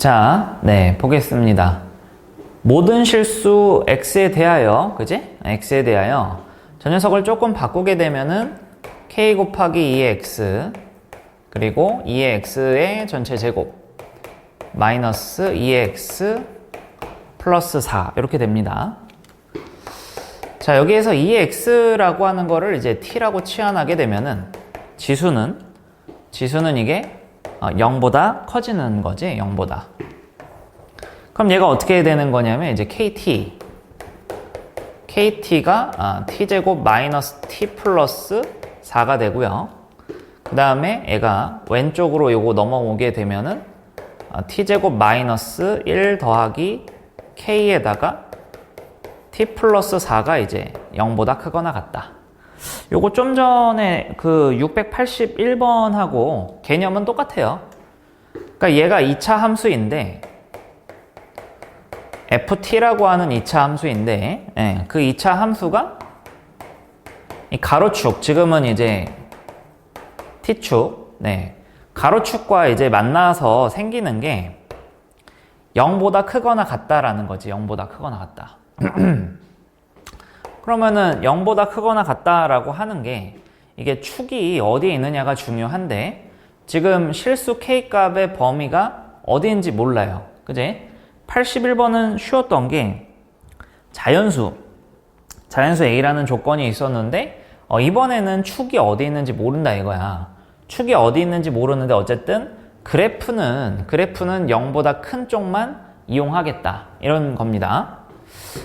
자, 네, 보겠습니다. 모든 실수 x에 대하여, 그지? x에 대하여 저 녀석을 조금 바꾸게 되면은 k 곱하기 2의 x 그리고 2의 x의 전체 제곱 마이너스 2의 x 플러스 4 이렇게 됩니다. 자, 여기에서 2의 x라고 하는 거를 이제 t라고 치환하게 되면은 지수는 지수는 이게 0보다 커지는 거지, 0보다. 그럼 얘가 어떻게 되는 거냐면 이제 kt kt가 아, t제곱 마이너스 t 플러스 4가 되고요. 그 다음에 얘가 왼쪽으로 요거 넘어오게 되면은 아, t제곱 마이너스 1 더하기 k에다가 t 플러스 4가 이제 0보다 크거나 같다. 요거 좀 전에 그 681번하고 개념은 똑같아요. 그러니까 얘가 2차 함수인데 ft라고 하는 2차 함수인데 예, 그 2차 함수가 이 가로축 지금은 이제 t축 네, 가로축과 이제 만나서 생기는 게 0보다 크거나 같다라는 거지 0보다 크거나 같다 그러면은 0보다 크거나 같다라고 하는 게 이게 축이 어디에 있느냐가 중요한데 지금 실수 k 값의 범위가 어디인지 몰라요 그지? 81번은 쉬웠던 게 자연수, 자연수 A라는 조건이 있었는데 어, 이번에는 축이 어디 있는지 모른다 이거야. 축이 어디 있는지 모르는데 어쨌든 그래프는 그래프는 0보다 큰 쪽만 이용하겠다 이런 겁니다.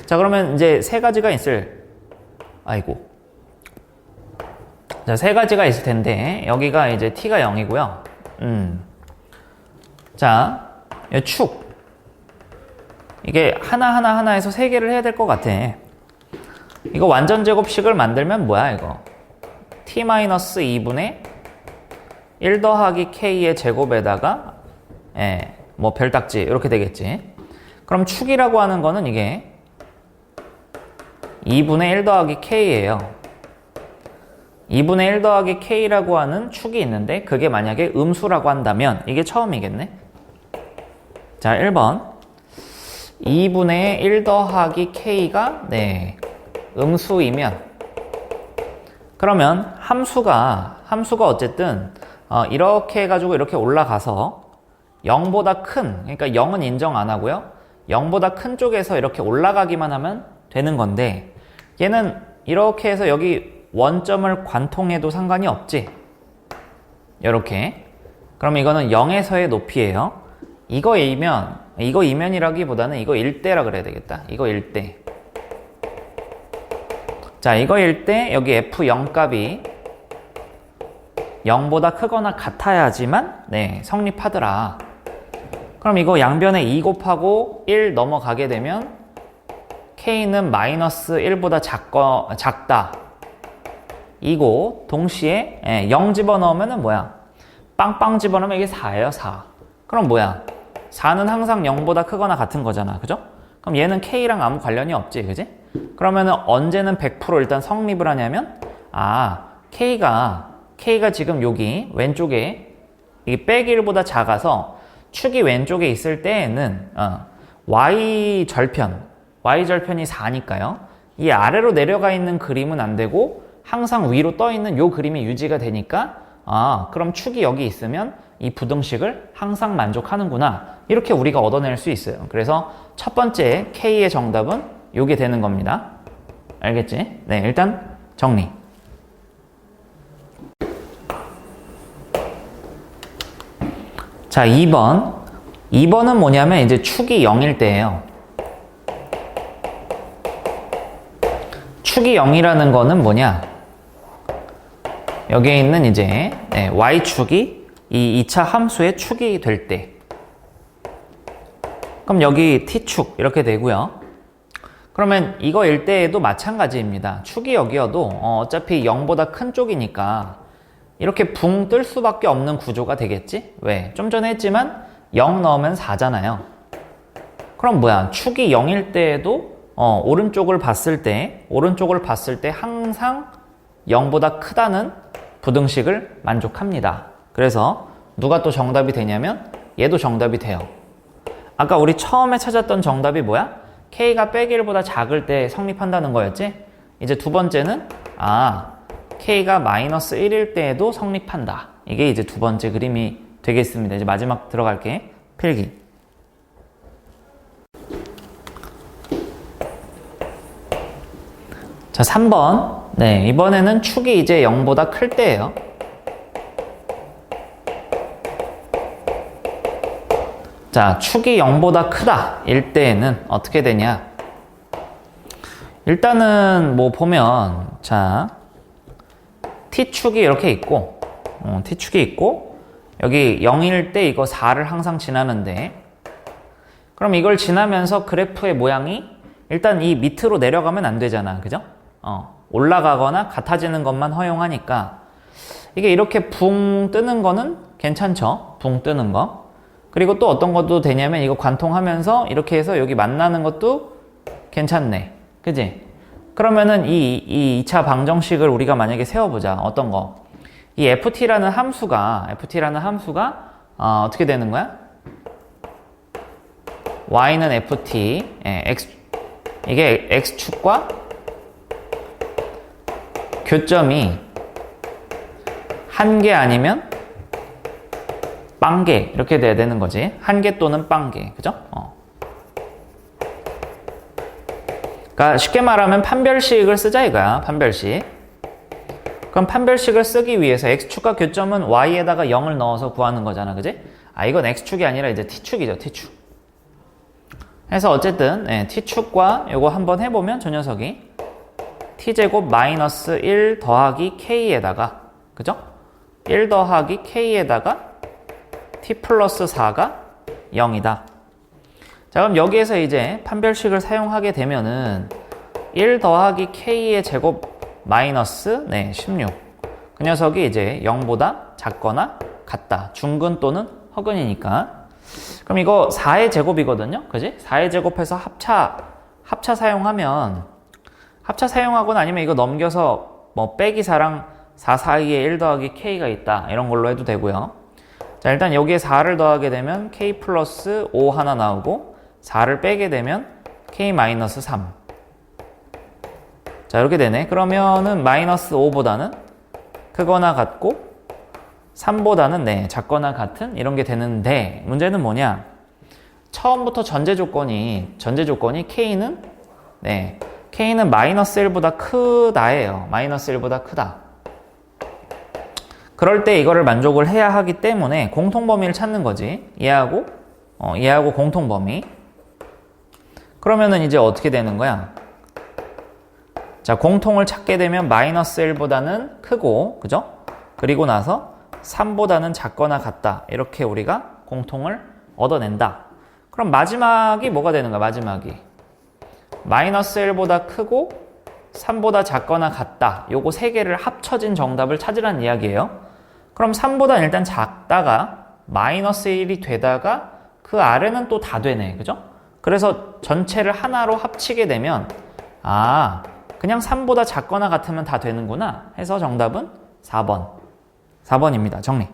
자 그러면 이제 세 가지가 있을 아이고 자 세 가지가 있을 텐데 여기가 이제 t가 0이고요. 음. 자, 축 이게 하나하나 하나에서 세 개를 해야 될 것 같아. 이거 완전 제곱식을 만들면 뭐야 이거? t-2분의 1 더하기 k의 제곱에다가 예, 뭐 별딱지 이렇게 되겠지. 그럼 축이라고 하는 거는 이게 2분의 1 더하기 k예요. 2분의 1 더하기 k라고 하는 축이 있는데 그게 만약에 음수라고 한다면 이게 처음이겠네. 자, 1번. 2분의 1 더하기 k가 네 음수이면 그러면 함수가 함수가 어쨌든 어, 이렇게 해가지고 이렇게 올라가서 0보다 큰 그러니까 0은 인정 안 하고요 0보다 큰 쪽에서 이렇게 올라가기만 하면 되는 건데 얘는 이렇게 해서 여기 원점을 관통해도 상관이 없지 이렇게 그럼 이거는 0에서의 높이예요 이거 이면 이거 이면이라기보다는 이거 일대라 그래야 되겠다. 이거 일대. 자, 이거 일대 여기 f0 값이 0보다 크거나 같아야지만 네, 성립하더라. 그럼 이거 양변에 2 곱하고 1 넘어가게 되면 k는 마이너스 1보다 작거, 작다. 이고 동시에 예, 0 집어넣으면 뭐야? 빵빵 집어넣으면 이게 4예요, 4. 그럼 뭐야? 4는 항상 0보다 크거나 같은 거잖아. 그죠? 그럼 얘는 K랑 아무 관련이 없지. 그지? 그러면은 언제는 100% 일단 성립을 하냐면 아, K가 K가 지금 여기 왼쪽에 이 빼기 1보다 작아서 축이 왼쪽에 있을 때에는 어, Y 절편, Y 절편이 4니까요. 이 아래로 내려가 있는 그림은 안 되고 항상 위로 떠 있는 요 그림이 유지가 되니까 아, 그럼 축이 여기 있으면 이 부등식을 항상 만족하는구나. 이렇게 우리가 얻어낼 수 있어요. 그래서 첫 번째 K의 정답은 이게 되는 겁니다. 알겠지? 네, 일단 정리. 자, 2번. 2번은 뭐냐면 이제 축이 0일 때예요. 축이 0이라는 거는 뭐냐? 여기에 있는 이제 네, y축이 이 2차 함수의 축이 될 때. 그럼 여기 t축 이렇게 되고요. 그러면 이거일 때에도 마찬가지입니다. 축이 여기여도 어, 차피 0보다 큰 쪽이니까 이렇게 붕 뜰 수밖에 없는 구조가 되겠지? 왜? 좀 전에 했지만 0 넣으면 4잖아요. 그럼 뭐야? 축이 0일 때에도 어, 오른쪽을 봤을 때 오른쪽을 봤을 때 항상 0보다 크다는 부등식을 만족합니다. 그래서 누가 또 정답이 되냐면 얘도 정답이 돼요. 아까 우리 처음에 찾았던 정답이 뭐야? K가 빼기 1보다 작을 때 성립한다는 거였지? 이제 두 번째는 아 K가 마이너스 1일 때에도 성립한다. 이게 이제 두 번째 그림이 되겠습니다. 이제 마지막 들어갈게. 필기. 자, 3번. 네, 이번에는 축이 이제 0보다 클 때예요. 자, 축이 0보다 크다. 일 때에는 어떻게 되냐? 일단은 뭐 보면 자, t축이 이렇게 있고 어, t축이 있고 여기 0일 때 이거 4를 항상 지나는데 그럼 이걸 지나면서 그래프의 모양이 일단 이 밑으로 내려가면 안 되잖아. 그죠? 어, 올라가거나 같아지는 것만 허용하니까 이게 이렇게 붕 뜨는 거는 괜찮죠. 붕 뜨는 거. 그리고 또 어떤 것도 되냐면 이거 관통하면서 이렇게 해서 여기 만나는 것도 괜찮네. 그지? 그러면은 이, 이 2차 방정식을 우리가 만약에 세워보자. 어떤 거? 이 ft라는 함수가, ft라는 함수가, 어, 떻게 되는 거야? y는 ft, 예, x, 이게 x축과 교점이 한 개 아니면 빵개 이렇게 돼야 되는 거지 한 개 또는 빵개 그죠? 어. 그러니까 쉽게 말하면 판별식을 쓰자 이거야 판별식 그럼 판별식을 쓰기 위해서 x축과 교점은 y에다가 0을 넣어서 구하는 거잖아 그지? 아 이건 x축이 아니라 이제 t축이죠 t축 해서 어쨌든 예, t축과 요거 한번 해보면 저 녀석이 t제곱 마이너스 1 더하기 k에다가 그죠? 1 더하기 k에다가 t 플러스 4가 0이다. 자, 그럼 여기에서 이제 판별식을 사용하게 되면은 1 더하기 k의 제곱 마이너스 네, 16. 그 녀석이 이제 0보다 작거나 같다. 중근 또는 허근이니까. 그럼 이거 4의 제곱이거든요. 그지? 4의 제곱해서 합차 합차 사용하면 합차 사용하거나 아니면 이거 넘겨서 뭐 빼기 4랑 4 사이에 1 더하기 k가 있다. 이런 걸로 해도 되고요. 자, 일단 여기에 4를 더하게 되면 k 플러스 5 하나 나오고 4를 빼게 되면 k 마이너스 3. 자, 이렇게 되네. 그러면은 마이너스 5보다는 크거나 같고 3보다는 네, 작거나 같은 이런 게 되는데 문제는 뭐냐? 처음부터 전제 조건이 전제 조건이 k는 네, k는 마이너스 1보다 크다예요. 마이너스 1보다 크다. 그럴 때 이거를 만족을 해야 하기 때문에 공통 범위를 찾는 거지. 얘하고, 어, 얘하고 공통 범위. 그러면은 이제 어떻게 되는 거야? 자, 공통을 찾게 되면 마이너스 1보다는 크고, 그죠? 그리고 나서 3보다는 작거나 같다. 이렇게 우리가 공통을 얻어낸다. 그럼 마지막이 뭐가 되는 거야, 마지막이? 마이너스 1보다 크고, 3보다 작거나 같다. 요거 세 개를 합쳐진 정답을 찾으라는 이야기예요. 그럼 3보다 일단 작다가 마이너스 1이 되다가 그 아래는 또 다 되네. 그죠? 그래서 전체를 하나로 합치게 되면 아, 그냥 3보다 작거나 같으면 다 되는구나 해서 정답은 4번. 4번입니다. 정리.